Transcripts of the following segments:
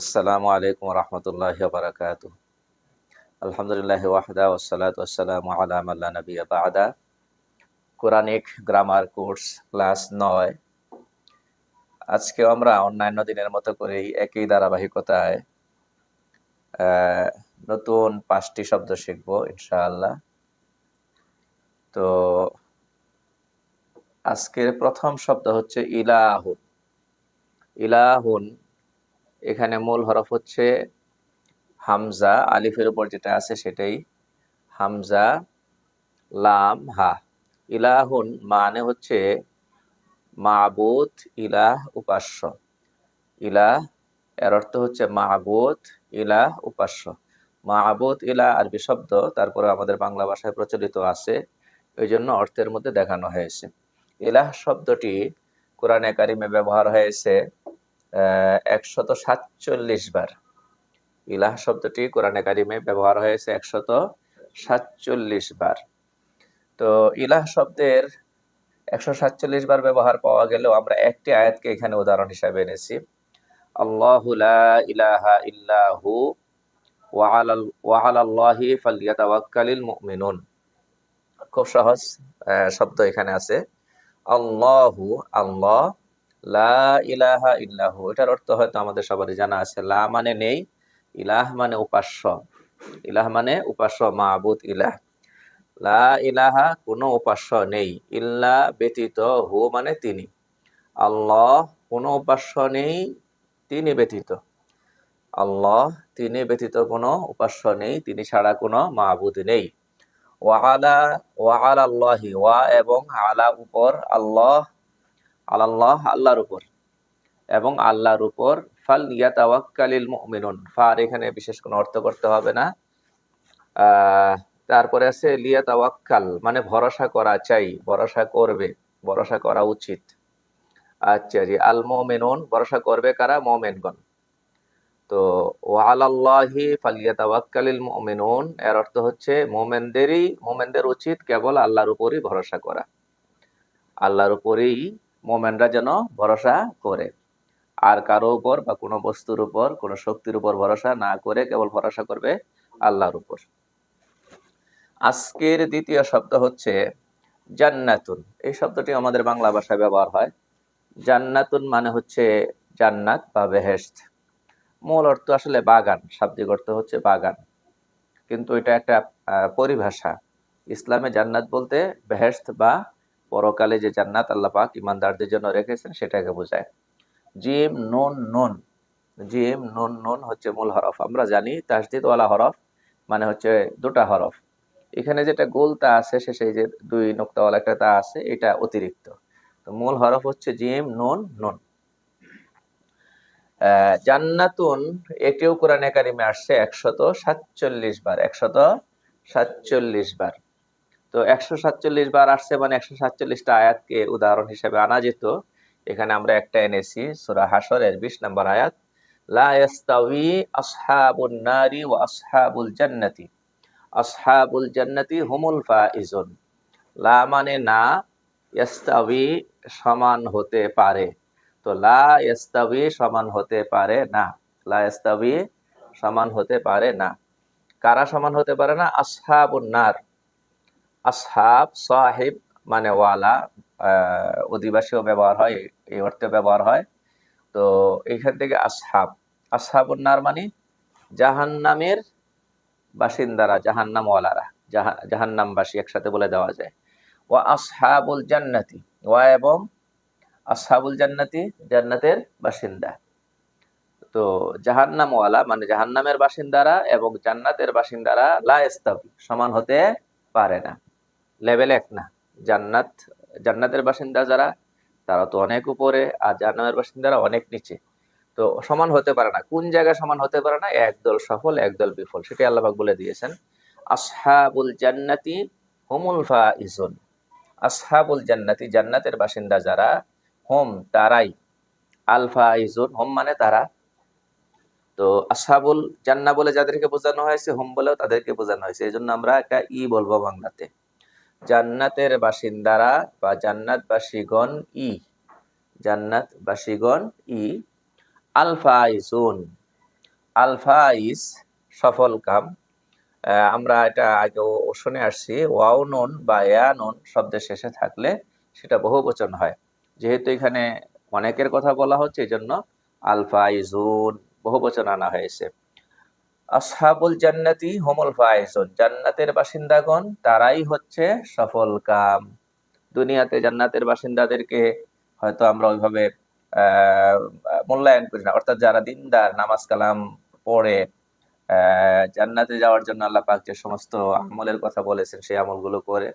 আসসালামু আলাইকুম রহমতুল্লাহ বারকাত আলহামদুলিল্লাহ ওয়াহদা ওসালাত ওসালাম আলাম আল্লাহ নবী বাদা। কোরআনিক গ্রামার কোর্স ক্লাস নয়। আজকে আমরা অন্যান্য দিনের মতো করেই একই ধারাবাহিকতায় নতুন পাঁচটি শব্দ শিখব ইনশাআল্লাহ। তো আজকের প্রথম শব্দ হচ্ছে ইলাহুন। ইলাহুন এখানে মূল হরফ হচ্ছে হামজা, আলিফের উপর যেটা আছে সেটাই। হামজা, লাম, হা। ইলাহুন মানে হচ্ছে মাবুদ, ইলাহ, উপাস্য। ইলাহ, এর অর্থ হচ্ছে মাহবুদ ইলাহ, উপাস্য। মাহবুদ ইলাহ, আরবি শব্দ, তারপরে আমাদের বাংলা ভাষায় প্রচলিত আছে। ওই জন্য অর্থের মধ্যে দেখানো হয়েছে। ইলাহ শব্দটি কোরআনে কারিমে ব্যবহার হয়েছে একশত সাতচল্লিশ বার। ইলাহ শব্দটি কোরআনে কারিমে ব্যবহার হয়েছে একশত সাতচল্লিশ বার। তো ইলাহ শব্দের একশো সাতচল্লিশ বার ব্যবহার পাওয়া গেলেও আমরা একটি আয়াতকে এখানে উদাহরণ হিসাবে এনেছি। আল্লাহ ইলাহা ইল্লাহু ওয়াহালাল্লাহি ফালিয়াতাওয়াক্কালিল মুমিনুন। খুব সহজ শব্দ এখানে আছে। আল্লাহু আল্লাহ লা ইলাহা ইল্লাহু, এটার অর্থ হয়তো আমাদের সবারই জানা আছে। লা মানে নেই, ইলাহ মানে উপাস্য। ইলাহ মানে উপাস্য মাহবুদ ইলাহ। লা ইলাহা কোনো উপাস্য নেই, ইল্লা ব্যতীত হু মানে তিনি। আল্লাহ কোনো উপাস্য নেই, তিনি ব্যতীত। আল্লাহ তিনি ব্যতীত কোনো উপাস্য নেই, তিনি ছাড়া কোনো মাহবুদ নেই। ওয়ালা ওয়াল আল্লাহি ওয়া এবং আলা উপর আল্লাহ আল্লাহ আল্লাহর উপর। এবং আল্লাহর উপর ফাল ইয়াতাওয়াক্কালিল মুমিনুন। ফার এখানে বিশেষ কোনো অর্থ করতে হবে না। তারপরে আছে লিয়া লিয়াতাওয়াক্কাল মানে ভরসা করা চাই, ভরসা করবে, ভরসা করা উচিত। আচ্ছা জি, আল মুমিনুন ভরসা করবে কারা? মুমিনগণ। তো ওয়ালাল্লাহি ফালিয়াতাওয়াক্কালিল মুমিনুন, এর অর্থ হচ্ছে মুমিনদেরই, মুমিনদের উচিত কেবল আল্লাহর উপরই ভরসা করা। আল্লাহর উপরেই মোমেনরা যেন ভরসা করে। আর কারও উপর বা কোনো বস্তুর উপর, কোনো শক্তির উপর ভরসা না করে কেবল ভরসা করবে আল্লাহর উপর। আজকের দ্বিতীয় শব্দ হচ্ছে জান্নাতুন। এই শব্দটি আমাদের বাংলা ভাষায় ব্যবহার হয়। জান্নাতুন মানে হচ্ছে জান্নাত বা বেহেশত। মূল অর্থ আসলে বাগান, শাব্দিক অর্থ হচ্ছে বাগান। কিন্তু এটা একটা পরিভাষা। ইসলামে জান্নাত বলতে বেহেশত বা পরকালে যে জান্নাত আল্লাহ পাক ইমানদারদের জন্য রেখেছেন, সেটাকে বোঝায়। জিম, নুন নুন। জিম, নুন নুন হচ্ছে মূল হরফ। আমরা জানি তাসদিদওয়ালা হরফ মানে হচ্ছে দুটা হরফ। এখানে যেটা গোল তা আছে শেষে যে দুই নোক্তাওয়ালা একটা তা আছে, এটা অতিরিক্ত। তো মূল হরফ হচ্ছে জিম, নুন নুন। জান্নাতুন, এটিও কোরআনে কারিমে আসছে একশত সাতচল্লিশ বার, একশত সাতচল্লিশ বার। তো একশো সাতচল্লিশ বার আসছে মানে একশো সাতচল্লিশটা আয়াতকে উদাহরণ হিসেবে আনা যেত। এখানে আমরা একটা এনেছি, সুরা হাসরের বিশ নম্বর আয়াত, লা ইয়াস্তাউই আসহাবুন নারি ওয়া আসহাবুল জান্নাতি আসহাবুল জান্নাতি হুমুল ফাইজুন। লা মানে না ইয়াস্তাউই সমান হতে পারে। তো লা ইয়াস্তাউই সমান হতে পারে না। লা ইয়াস্তাউই সমান হতে পারে না। কারা সমান হতে পারে না? আসহাবুন নার। আসহাব, সাহেব মানে ওয়ালা অধিবাসীও ব্যবহার হয়, এই অর্থে ব্যবহার হয়। তো এখান থেকে আসহাব। আসহাবুন্নার মানে জাহান্নামের বাসিন্দারা জাহান্নাম ওয়ালারা জাহা, জাহান্নামবাসী একসাথে বলে দেওয়া যায়। ও আসহাবুল জান্নাতি, ওয়া এবং আসহাবুল জান্নাতি, জান্নাতের বাসিন্দা। তো জাহান্নাম ওয়ালা মানে জাহান্নামের বাসিন্দারা এবং জান্নাতের বাসিন্দারা লা সমান হতে পারে না। লেভেল এক না। জান্নাত, জান্নাতের বাসিন্দা যারা, তারা তো অনেক উপরে, আর জাহান্নামের বাসিন্দারা অনেক নিচে। তো সমান হতে পারে না। কোন জায়গায় সমান হতে পারে না? একদল সফল, একদল বিফল। সেটাই আল্লাহবাক বলে দিয়েছেন। আসহাবুল জান্নাতি হুমুল ফাইজুন। আসহাবুল জান্নাতি, জান্নাতের বাসিন্দা যারা, হোম তারাই। আলফা ফাইজুন, হোম মানে তারা। তো আসহাবুল জান্না বলে যাদেরকে বোঝানো হয়েছে, হোম বলেও তাদেরকে বোঝানো হয়েছে। এই জন্য আমরা একটা ই বলব বাংলাতে। জান্নাতের বাসিন্দারা বা জান্নাতবাসীগণ ই জান্নাতবাসীগণ ই আল ফাইজুন আলফাইস সফল কাম। আমরা এটা আগেও শুনে আসছি, ওয়াও নুন বা এয়া নুন শব্দের শেষে থাকলে সেটা বহু বচন হয়। যেহেতু এখানে অনেকের কথা বলা হচ্ছে এই জন্য আলফাইজুন বহু বচন আনা হয়েছে। আসহাবুল জান্নাতি হোমুল ফাইজুন জান্নাতের বাসিন্দাগণ, তারাই হচ্ছে সফল কাম। দুনিয়াতে জান্নাতের বাসিন্দাদেরকে হয়তো আমরা ওইভাবে মূল্যায়ন করি না। অর্থাৎ যারা দিনদার, নামাজ কালাম পড়ে জান্নাতে যাওয়ার জন্য আল্লাহ পাক যে সমস্ত আমলের কথা বলেছেন, সেই আমলগুলো করে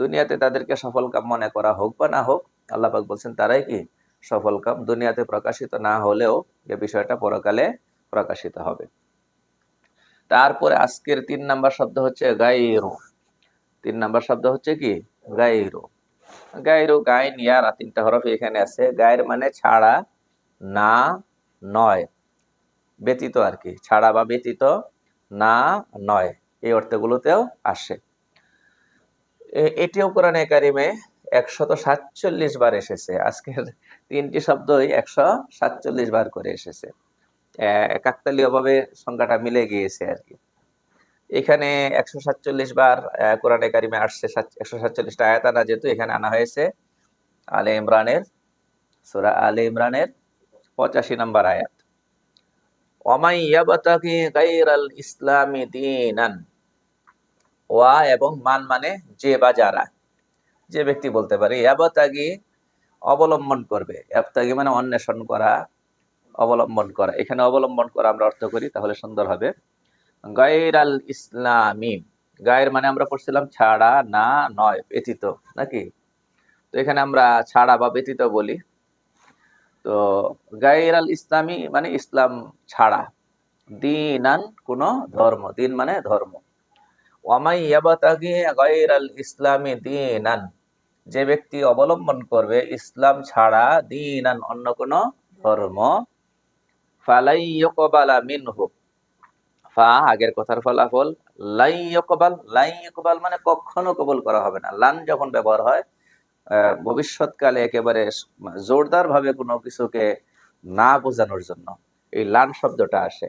দুনিয়াতে তাদেরকে সফল কাম মনে করা হোক বা না হোক, আল্লাহ পাক বলছেন, তারাই কি সফল কাম? দুনিয়াতে প্রকাশিত না হলেও এ বিষয়টা পরকালে প্রকাশিত হবে। তারপরে আজকের তিন নাম্বার শব্দ হচ্ছে গাইরু তিন নাম্বার শব্দ হচ্ছে কি? গাইরু গাইরু গাইন ইয়ারা তিনটা হরফ এখানে আছে। গায়ের মানে ছাড়া, না, নয়। ব্যতীত আর কি। ছাড়া বা ব্যতীত, না, নয়। এই অর্থগুলোতেও আসে। এটিও কোরআনে কারিমে একশত সাতচল্লিশ বার এসেছে। আজকের তিনটি শব্দই একশো সাতচল্লিশ বার করে এসেছে। কাকতালীয় ভাবে সংখ্যাটা মিলে গিয়েছে আর কি। এখানে একশো সাতচল্লিশ বার কোরআনে কারিমে আসছে একশো সাতচল্লিশটা আয়াত আনা যেহেতু এখানে আনা হয়েছে। আলে ইমরানের, সুরা আলে ইমরানের পঁচাশি নম্বর আয়াত। ওমাই ইয়াবাতাকি গাইরাল ইসলামি দিনান। ওয়া এবং মান মানে যে বা যারা। যে ব্যক্তি বলতে পারে, ইয়াবাতাগি অবলম্বন করবে। ইয়াবতাগি মানে অন্বেষণ করা অবলম্বন করা। এখানে অবলম্বন করা আমরা অর্থ করি, তাহলে সুন্দর হবে। গায়রাল ইসলামী। গায়ের মানে আমরা পড়ছিলাম ছাড়া, না, নয়, ব্যতীত, নাকি? তো এখানে আমরা ছাড়া বা ব্যতীত বলি। তো গায়ের আল ইসলামী মানে ইসলাম ছাড়া। দিনান কোন ধর্ম, দিন মানে ধর্ম। ওয়ামাই ইয়াবাতাগি ইসলামী দিনান। যে ব্যক্তি অবলম্বন করবে ইসলাম ছাড়া, দিনান অন্য কোন ধর্ম ফালাই মিনহু। ফা, আগের কথার ফলাফল, লাই ইয়কবাল লাই ইয়কবাল মানে কখনো কবুল করা হবে না। লান যখন ব্যবহার হয় ভবিষ্যৎকালে একেবারে জোরদার ভাবে কোনো কিছুকে না বোঝানোর জন্য এই লান শব্দটা আসে।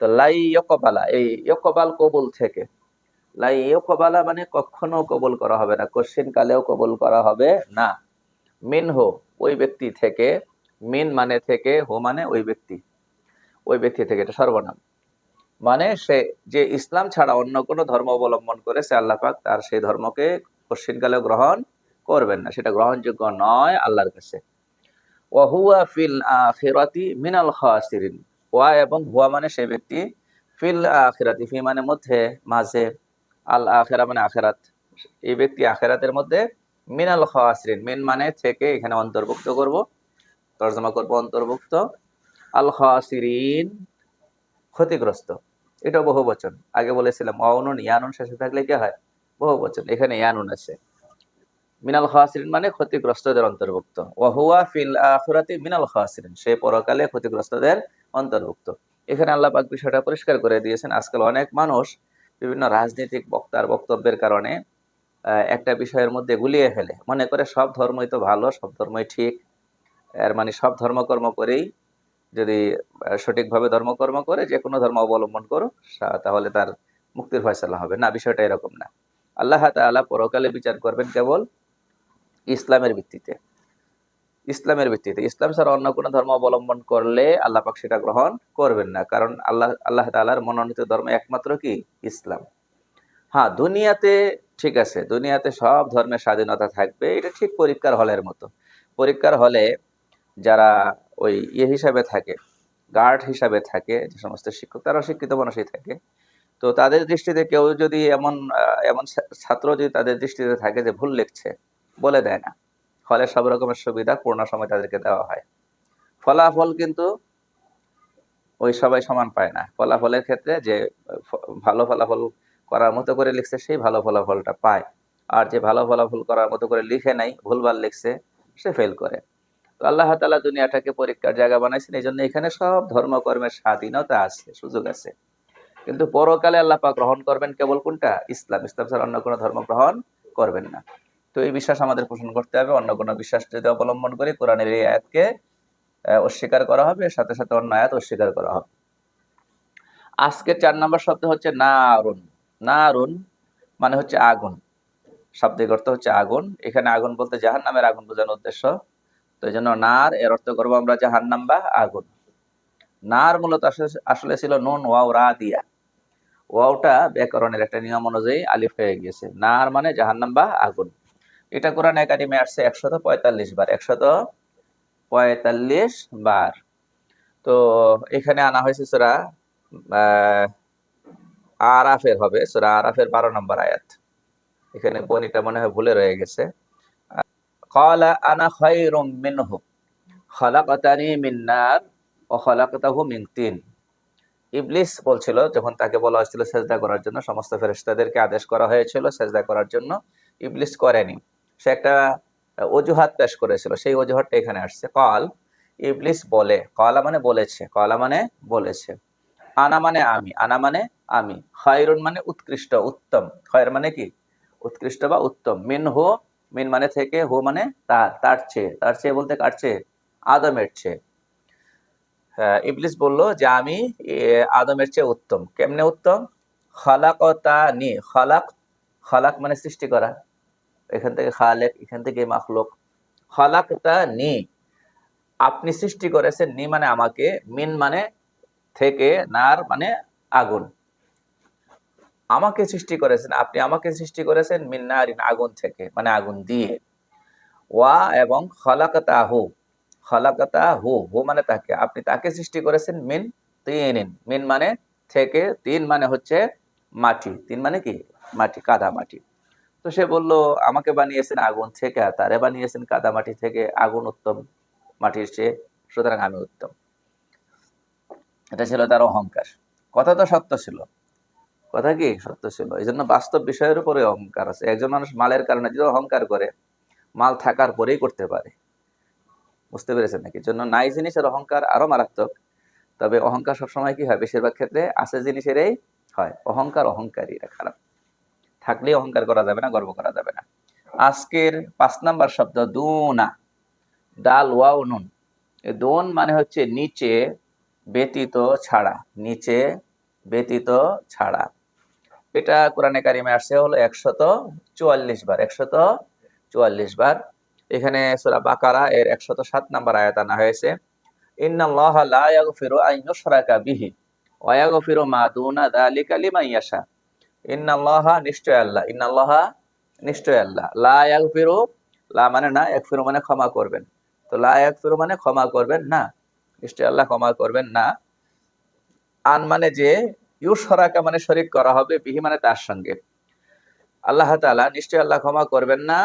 তো লাই ইয়কবালা, এই ইয়কবাল কবুল থেকে। লাই ইয়কবালা মানে কখনো কবুল করা হবে না কোশ্চিন কালেও কবুল করা হবে না। মিন হো ওই ব্যক্তি থেকে, মিন মানে থেকে, হো মানে ওই ব্যক্তি। ওই ব্যক্তি থেকে এটা সর্বনাম। মানে সে যে ইসলাম ছাড়া অন্য কোনো ধর্ম অবলম্বন করেছে আল্লাহ পাক তার সেই ধর্মকে কোশ্চিনকালেও গ্রহণ করবেন না। সেটা গ্রহণযোগ্য নয় আল্লাহর কাছে। ওয়াহুয়া ফিল আখিরাতি মিনাল খাসিরিন। ওয়া এবং হুয়া মানে সেই ব্যক্তি ফিল আখিরাতি, ফি মানে মধ্যে, মাঝে, আল আখেরা মানে আখেরাত। এই ব্যক্তি আখেরাতের মধ্যে মিনাল খাসিরিন। মিন মানে থেকে এখানে অন্তর্ভুক্ত করব, তর্জমা করব অন্তর্ভুক্ত। আল খাসিরিন ক্ষতিগ্রস্ত। এটা বহু বচন। আগে বলেছিলাম অনুন ইয়ানুন শেষে থাকলে কি হয়? বহু বচন। এখানে ইয়ানুন আছে। মিনাল খাসিরিন মানে ক্ষতিগ্রস্তদের অন্তর্ভুক্ত। ওয়াহুয়া ফিল আখিরাতি মিনাল খাসিরিন। সে পরকালে ক্ষতিগ্রস্তদের অন্তর্ভুক্ত। এখানে আল্লাহ পাক বিষয়টা পরিষ্কার করে দিয়েছেন। আজকাল অনেক মানুষ বিভিন্ন রাজনৈতিক বক্তার বক্তব্যের কারণে একটা বিষয়ের মধ্যে গুলিয়ে ফেলে। মনে করে সব ধর্মই তো ভালো, সব ধর্মই ঠিক। এর মানে সব ধর্মকর্ম করেই যদি সঠিকভাবে ধর্মকর্ম করে যে কোনো ধর্ম অবলম্বন করো তাহলে তার মুক্তির ফয়সালা হবে। না, বিষয়টা এরকম না। আল্লাহ তাআলা পরকালে বিচার করবেন কেবল ইসলামের ভিত্তিতে। ইসলামের ভিত্তিতে। ইসলাম ছাড়া অন্য কোনো ধর্ম অবলম্বন করলে আল্লাহ পাক সেটা গ্রহণ করবেন না। কারণ আল্লাহ আল্লাহ তাআলার মনোনীত ধর্ম একমাত্র কি? ইসলাম। হ্যাঁ দুনিয়াতে ঠিক আছে, দুনিয়াতে সব ধর্মের স্বাধীনতা থাকবে। এটা ঠিক পরীক্ষার হলের মতো। পরীক্ষার হলে যারা ওই ইয়ে হিসাবে থাকে গার্ড হিসাবে থাকে যে সমস্ত শিক্ষক তারা শিক্ষিত মানুষই থাকে। তো তাদের দৃষ্টিতে কেউ যদি এমন এমন ছাত্র যদি তাদের দৃষ্টিতে থাকে যে ভুল লিখছে, বলে দেয় না। ফলে সব রকমের সুবিধা পূর্ণ সময় তাদেরকে দেওয়া হয়। ফলাফল কিন্তু ওই সবাই সমান পায় না। ফলাফলের ক্ষেত্রে যে ভালো ফলাফল করার মতো করে লিখছে, সেই ভালো ফলাফলটা পায়। আর যে ভালো ফলাফল করার মতো করে লিখে নাই, ভুলভাল লিখছে, সে ফেল করে। আল্লাহ তাআলা দুনিয়াটাকে পরীক্ষার জায়গা বানাইছেন এই জন্য এখানে সব ধর্মকর্মের স্বাধীনতা আছে, সুযোগ আছে। কিন্তু পরকালে আল্লাহ পাক গ্রহণ করবেন কেবল কোনটা? ইসলাম। ইসলাম ছাড়া অন্য কোনো ধর্ম গ্রহণ করবেন না। তো এই বিশ্বাস আমাদের পোষণ করতে হবে, অন্য কোনো বিশ্বাস যদি অবলম্বন করি কোরআনের এই আয়াতকে অস্বীকার করা হবে, সাথে সাথে অন্য আয়াত অস্বীকার করা হবে। আজকের চার নম্বর শব্দ হচ্ছে নারুন। নারুন মানে হচ্ছে আগুন। শাব্দিক অর্থ হচ্ছে আগুন। এখানে আগুন বলতে জাহান নামের আগুন বোঝানোর উদ্দেশ্য। তো এই জন্য নার, এর অর্থ করব আমরা জাহান্নাম বা আগুন। নার মূলত আসলে- ছিল নুন, ওয়াও, রা দিয়া। ওয়াওটা ব্যাকরণের একটা নিয়ম অনুযায়ী আলিফ হয়ে গিয়েছে। নার মানে জাহান্নাম বা আগুন। এটা কোরআন একাডেমি আসছে একশত পঁয়তাল্লিশ বার। একশত পঁয়তাল্লিশ বার। তো এখানে আনা হয়েছে সুরা আরাফের হবে। সুরা আরাফের বারো নম্বর আয়াত। এখানে বনিটা মনে হয় ভুলে রয়ে গেছে। কালা আনা খায়রুম মিনহু খালাকাতানি মিন নার ও খালাকাতাহু মিন ইবলিস বলছিল, যখন তাকে বলা হয়েছিল সেজদা করার জন্য, সমস্ত ফেরেশতাদেরকে আদেশ করা হয়েছিল সেজদা করার জন্য, ইবলিস করেনি। সে একটা অজুহাত পেশ করেছিল, সেই অজুহাতটা এখানে আসছে। কল ইবলিস বলে, কলা মানে বলেছে, কলা মানে বলেছে। আনা মানে আমি, আনা মানে আমি। হায়রুন মানে উৎকৃষ্ট, উত্তম। খয়ের মানে কি? উৎকৃষ্ট বা উত্তম। মিনহু মিন মানে থেকে হো মানে তার তার চেয়ে তার চেয়ে বলতে কার চেয়ে? আদমের চেয়ে। হ্যাঁ, ইবলিস বলল যে আমি আদমের চেয়ে উত্তম। কেমনে উত্তম? খালাকতা নি খালাক খালাক মানে সৃষ্টি করা। এখান থেকে খালেক এখান থেকে মাখলুক। খালাকতা নি আপনি সৃষ্টি করেছেন নি মানে আমাকে মিন মানে থেকে নার মানে আগুন। আমাকে সৃষ্টি করেছেন, আপনি আমাকে সৃষ্টি করেছেন মিন নারিন, আগুন থেকে মানে আগুন দিয়ে। ওয়া এবং খলাকতা হু খলাকতা হু হু মানে তাকে, আপনি তাকে সৃষ্টি করেছেন মিন তিন মিন মানে থেকে, তিন মানে হচ্ছে মাটি, তিন মানে কি? মাটি, কাদা মাটি। তো সে বলল, আমাকে বানিয়েছেন আগুন থেকে, আর তারে বানিয়েছেন কাদা মাটি থেকে, আগুন উত্তম মাটির চেয়ে, সুতরাং আমি উত্তম। এটা ছিল তার অহংকার। কথা তো সত্য ছিল। কথা কি? সত্য ছিল। এই জন্য বাস্তব বিষয়ের উপরে অহংকার আছে। একজন মানুষ মালের কারণে যদি অহংকার করে, মাল থাকার পরেই করতে পারে। বুঝতে পেরেছেন নাকি? জন্য নাই জিনিসের অহংকার আরও মারাত্মক। তবে অহংকার সবসময় কি হয়? বেশিরভাগ ক্ষেত্রে আছে জিনিসেরই হয়। অহংকার অহংকারই, এটা খারাপ। থাকলেই অহংকার করা যাবে না, গর্ব করা যাবে না। আজকের পাঁচ নাম্বার শব্দ, দুনা। ডাল, ওয়াও, নুন। দোন মানে হচ্ছে নিচে ব্যতীত ছাড়া। নিচে ব্যতীত ছাড়া। এটা কোরআনে কারিমে আসছে হলো একশত চুয়াল্লিশ বার, একশত চুয়াল্লিশ বার। এখানে সূরা বাকারা এর একশত সাত নাম্বার আয়াত আনা হয়েছে। মানে মানে ক্ষমা করবেন। তো লা মানে ক্ষমা করবেন না, নিশ্চয় আল্লাহ ক্ষমা করবেন না। আন মানে যে ইউশরাকা মানে শরীক করা হবে বিহি মানে তার সঙ্গে। আল্লাহ তাআলা নিশ্চয় আল্লাহ ক্ষমা করবেন না,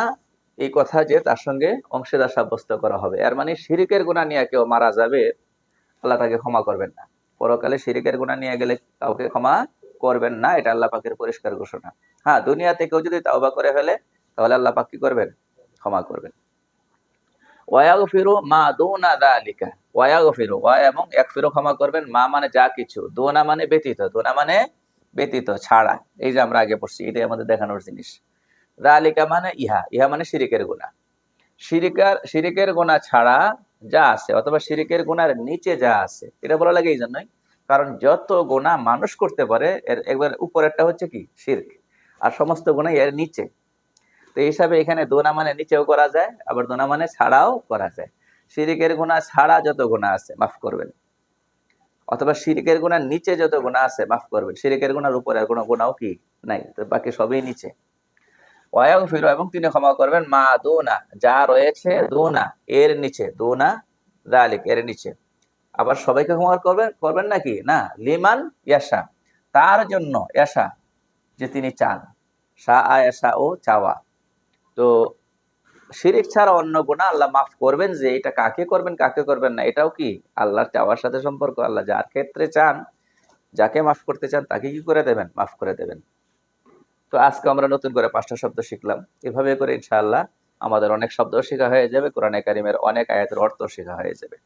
এই কথা যে তার সঙ্গে অংশীদার সাব্যস্ত করা হবে। এর মানে শিরিকের গুণা নিয়ে কেউ মারা যাবে, আল্লাহ তাকে ক্ষমা করবেন না। পরকালে শিরিকের গুণা নিয়ে গেলে কাউকে ক্ষমা করবেন না, এটা আল্লাহ পাকের পরিষ্কার ঘোষণা। হ্যাঁ দুনিয়াতে কেউ যদি তাওবা করে ফেলে, তাহলে আল্লাহ পাক কি করবেন? ক্ষমা করবেন। ওয়াগফিরু মা দুনা যালিকা ওয়াগফিরু ওয়া এবং একফিরু ক্ষমা করবেন। মা মানে যা কিছু। দুনা মানে ব্যতীত। দুনা মানে ব্যতীত, ছাড়া। এই যে আমরা আগে পড়ছি, এটাই আমাদের দেখানোর জিনিস। যালিকা মানে ইহা। ইহা মানে শিরিকের গুণা শিরিকার, শিরিকের গুণা ছাড়া যা আছে, অথবা শিরিকের গুণার নিচে যা আছে, এটা বলা লাগে এই জন্যই কারণ যত গোনা মানুষ করতে পারে, এর একবার উপরেরটা হচ্ছে কি? শিরক। আর সমস্ত গুণা এর নিচে। তো এই হিসাবে এখানে দোনা মানে নিচেও করা যায়, আবার দোনা মানে ছাড়াও করা যায়। শিরিকের গুণা ছাড়া যত গুণা আছে, মাফ করবেন। অথবা শিরিকের গুণার নিচে যত গুণা আছে, মাফ করবেন। শিরিকের গুণার উপরে আর কোনো গুণাও কি নাই, তো বাকি সবই নিচে। ওয়াও ফিরো এবং তিনি ক্ষমা করবেন, মা দোনা, যা রয়েছে দোনা, এর নিচে, দোনা দালিক, এর নিচে। আবার সবাইকে ক্ষমা করবেন করবেন নাকি? না, লিমান ইয়াশা, তার জন্য ইয়াশা যে তিনি চান। সা আয়াশা ও চাওয়া। তো শিরিক ছাড়া অন্য গুণা আল্লাহ মাফ করবেন যে এটা কাকে করবেন কাকে করবেন না, এটাও কি আল্লাহর চাওয়ার সাথে সম্পর্ক? আল্লাহ যার ক্ষেত্রে চান, যাকে মাফ করতে চান তাকে কি করে দেবেন? মাফ করে দেবেন। তো আজকে আমরা নতুন করে পাঁচটা শব্দ শিখলাম। এভাবে করে ইনশাআল্লাহ আমাদের অনেক শব্দ শেখা হয়ে যাবে, কোরআনে কারিমের অনেক আয়াতের অর্থ শেখা হয়ে যাবে।